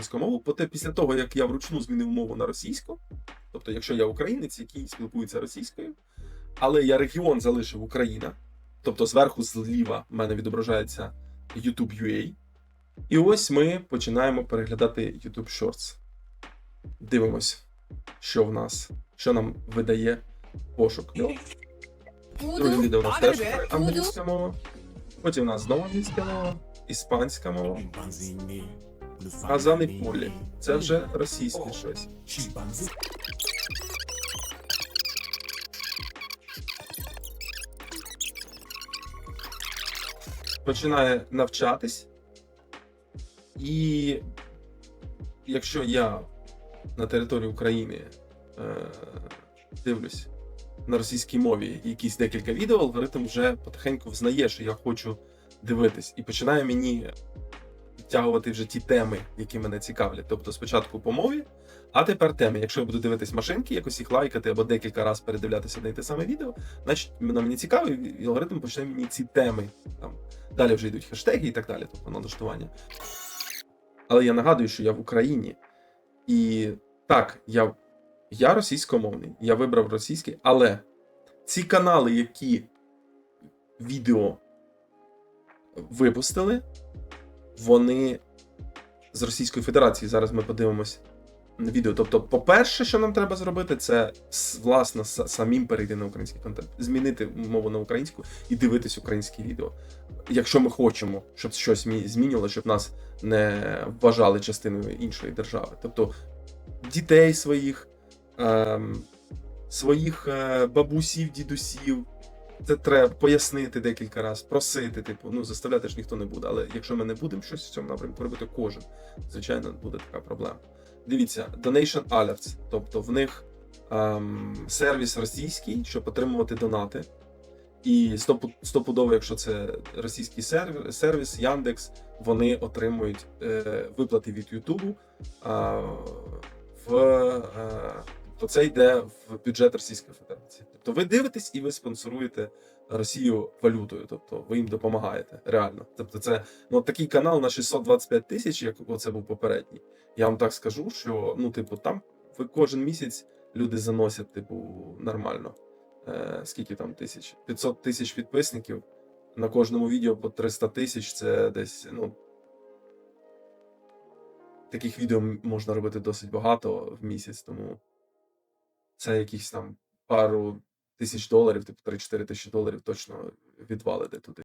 українську мову, проте після того, як я вручну змінив мову на російську, тобто, якщо я українець, який спілкується російською, але я регіон залишив Україна, тобто зверху зліва в мене відображається YouTube UA. І ось ми починаємо переглядати YouTube Shorts. Дивимось, що в нас, що нам видає пошук. Друге відео у нас теж англійська мова. Потім у нас знову англійська мова, іспанська мова. Казани полі. Це вже російське щось. Починає навчатись. І якщо я на території України е, дивлюсь на російській мові якісь декілька відео, алгоритм вже потихеньку взнає, що я хочу дивитись, і починає мені підтягувати вже ті теми, які мене цікавлять. Тобто спочатку по мові, а тепер теми. Якщо я буду дивитись машинки, якось їх лайкати або декілька разів передивлятися й те саме відео, значить воно мені цікаво, і алгоритм почне мені ці теми. Там далі вже йдуть хештеги і так далі, тобто налаштування. Але я нагадую, що я в Україні. І так, я, я російськомовний, я вибрав російський, але ці канали, які відео випустили, вони з Російської Федерації. Зараз ми подивимось відео. Тобто, по-перше, що нам треба зробити, це власне самим перейти на український контент, змінити мову на українську і дивитись українські відео. Якщо ми хочемо, щоб щось змі- змінювало, щоб нас не вважали частиною іншої держави. Тобто дітей своїх, ем, своїх е, бабусів, дідусів. Це треба пояснити декілька разів, просити, типу, ну заставляти ж ніхто не буде. Але якщо ми не будемо щось в цьому напрямку робити, кожен, звичайно, буде така проблема. Дивіться, Donation Alerts, тобто в них ем, сервіс російський, щоб отримувати донати. І стопу- стопудово, якщо це російський сервіс, Яндекс, вони отримують е, виплати від Ютубу. А, в, е, то це йде в бюджет Російської Федерації. Тобто ви дивитесь і ви спонсоруєте Росію валютою, тобто ви їм допомагаєте реально. Тобто, це ну такий канал на 625 тисяч, як оце був попередній. Я вам так скажу, що ну, типу, там ви кожен місяць люди заносять, типу, нормально. Е, скільки там тисяч? 500 тисяч підписників. На кожному відео по 300 тисяч це десь, ну. Таких відео можна робити досить багато в місяць, тому це якісь там пару тисяч доларів, типу 3-4 тисячі доларів точно відвалити туди.